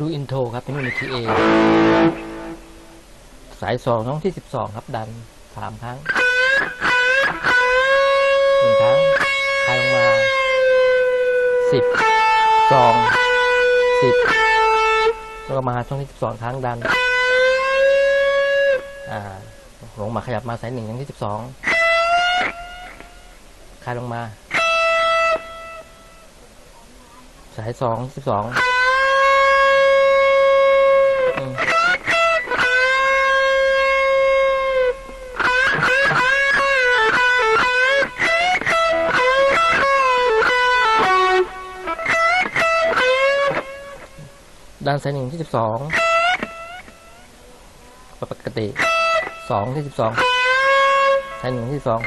ดูอินโทรครับ เป็นนุ่นในคีเอสายสองช่องที่สิบสองครับ ดันสามครั้งหนึ่งครั้งคลายลงมาสิบสองสิบแล้วก็มาช่องที่สิบสองครั้งดัน อ่าลงมาขยับมาสายหนึ่งช่องที่สิบสองคลายลงมา สายสองสิบสอง ด้านสายหนึ่งที่สิบสองปกติสองที่สิบสองสายหนึ่งที่สอง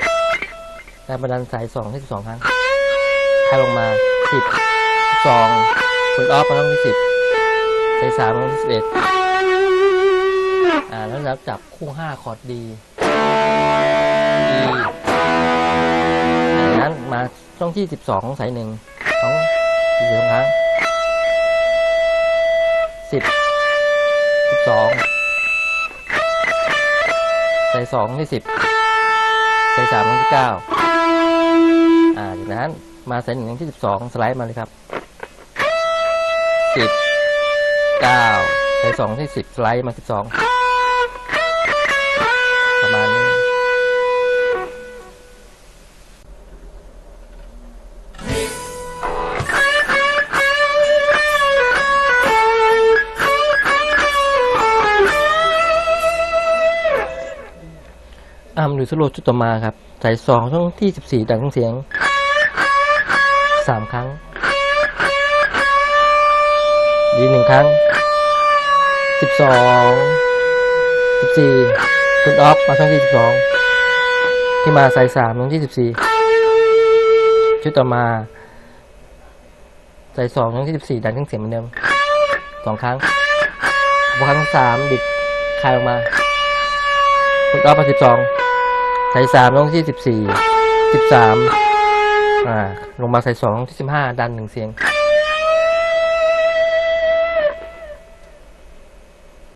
ด้านปดันสายสองที่สิบสองครั้งคลายลงมาสิบสองคุณออฟมาต้องที่สิบใส่สามต้องที่สิบเอ็ดอ่าแล้วเราจับคู่ห้าคอร์ดดีดีจากนั้นมาช่องที่สิบสองใส่หนึ่งสองสี่สองครั้ง สิบสิบสองใส่สองที่สิบใส่สามที่เก้าอ่าจากนั้นมาใส่หนึ่งที่สิบสองสไลด์มาเลยครับสิบเก้าใช้สองที่สิบสไลด์มาสิบสองประมาณนี้ อ่ามาดูสโลว์ชุดต่อมาครับใส่สองช่องที่สิบสี่ดังเสียงสามครั้ง ดีหนึ่งครั้งสิบสองสิบสี่คุณออฟมาช่องที่สิบสองที่มาใส่สามช่องที่สิบสี่ชุดต่อมาใส่สองช่องที่สิบสี่ดันเครื่องเสียงเหมือนเดิมสองครั้งครั้งที่สามดิดคลายออกมาคุณออฟมาสิบสอง ใส่สามช่องที่สิบสี่สิบสามอ่าลงมาใส่สองช่องที่สิบห้าดันหนึ่งเสียง